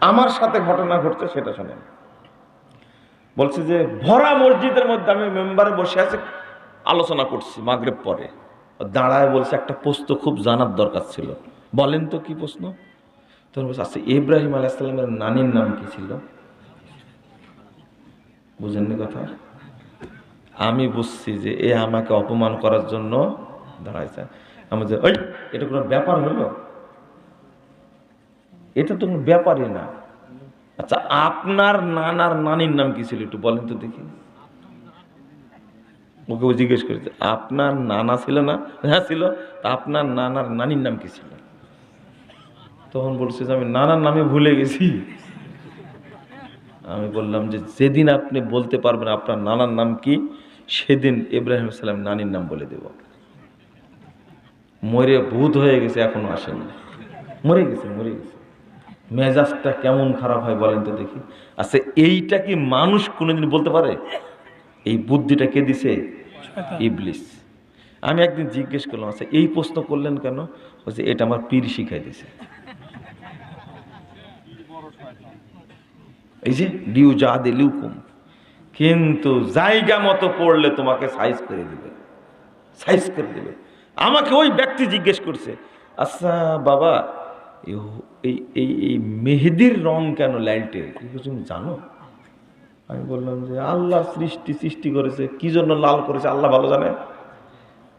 আমার সাথে ঘটনা ঘটছে সেটা শোনেন। বলছে যে ভরা মসজিদের মধ্যে আমি মেম্বারে বসে আছে, আলোচনা করছি মাগরেব পরে। দাঁড়ায় বলছে, একটা প্রশ্ন খুব জানার দরকার ছিল। বলেন তো কি প্রশ্ন? তখন বলছে আচ্ছা ইব্রাহিম আলাইসাল্লামের নানির নাম কি ছিল? বুঝেননি কথা? আমি বুঝছি যে এ আমাকে অপমান করার জন্য দাঁড়াইছে। আমি ওই, এটা কোনো ব্যাপার হলো? এটা তো কোনো ব্যাপারই না। আচ্ছা আপনার নানার নানির নাম কি ছিল একটু বলেন তো দেখি। ওকে ও জিজ্ঞেস করেছে, আপনার নানা ছিল না? হ্যাঁ ছিল। তা আপনার নানার নানির নাম কি ছিল? তখন বলছে যে, আমি নানার নামে ভুলে গেছি। আমি বললাম যে, যেদিন আপনি বলতে পারবেন আপনার নানার নাম কি, সেদিন ইব্রাহিম সালাম নানির নাম বলে দেব। মরে ভূত হয়ে গেছে, এখনও আসেনি। মরে গেছে মরে গেছে। মেজাজটা কেমন খারাপ হয় বলেন তো দেখি। আচ্ছা এইটা কি মানুষ কোনোদিন বলতে পারে? এই বুদ্ধিটা কে দিছে? ইবলিস। আমি একদিন জিজ্ঞেস করলাম আচ্ছা এই প্রশ্ন করলেন কেন? বলছে এটা আমার পীর শিখাই দিছে। এই যে ডিউ যা দে লিউকুম কিন্তু জায়গা মতো পড়লে তোমাকে সাইজ করে দেবে। সাইজ করে দেবে। আমাকে ওই ব্যক্তি জিজ্ঞেস করছে আচ্ছা বাবা এই এই এই মেহেদির রং কেন লাইটে তুমি জানো? আমি বললাম যে আল্লাহ সৃষ্টি সৃষ্টি করেছে, কি জন্য লাল করেছে আল্লাহ ভালো জানে?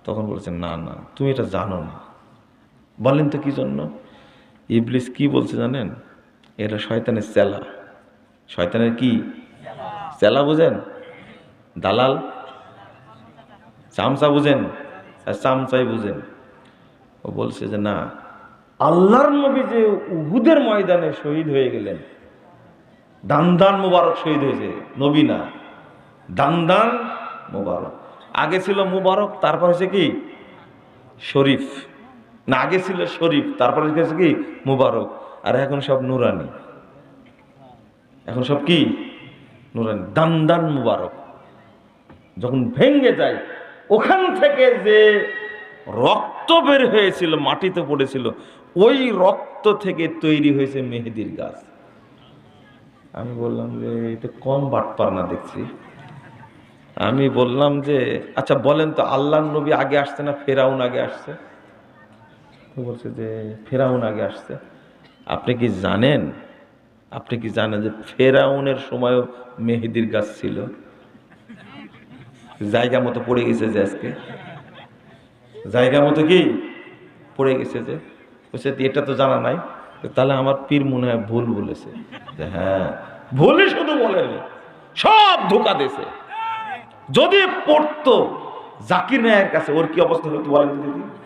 তখন বলেছে, না না, তুমি এটা জানো না। বলেন তো কী জন্য? ইবলিস কি বলছে জানেন? এটা শয়তানের চেলা। শয়তানের কি? চেলা বুঝেন? দালাল? চামচা বুঝেন? আর চামচাই বুঝেন। ও বলছে যে না আল্লাহর নবী যে উহুদের ময়দানে শহীদ হয়ে গেলেন দান্দান মুবারক শহীদ হয়েছে, নবী না দান্দান মুবারক। আগে ছিল মুবারক, তারপর হয়েছে কি? শরীফ। না, আগে ছিল শরীফ, তারপর হয়েছে কি? মুবারক। আর এখন সব নুরানি। এখন সব কি? নুরানি। দান্দান মুবারক। যখন ভেঙ্গে যায়, ওখান থেকে যে রক্ত বের হয়েছিল, মাটিতে পড়েছিল। ওই রক্ত থেকে তৈরি হয়েছে মেহেদির গাছ। আমি বললাম যে, এটা কম বাটপার না দেখছি? আমি বললাম যে আচ্ছা বলেন তো আল্লাহ নবী আগে আসছে না ফেরাউন আগে আসছে? বলছে যে, ফেরাউন আগে আসছে। আপনি কি জানেন? আপনি কি জানেন যে ফেরাউনের সময়ও মেহেদির গাছ ছিল? জায়গা মতো পড়ে গেছে যে আজকে? জায়গা মতো কি পড়ে গেছে যে? বলছে, এটা তো জানা নাই। তাহলে আমার পীর মনে হয় ভুল বলেছে। হ্যাঁ। ভুলই শুধু বলেনি, সব ধোকা দিয়েছে। যদি পড়তো জাকির নায়ের কাছে, ওর কি অবস্থা হতো বলেন দেখি।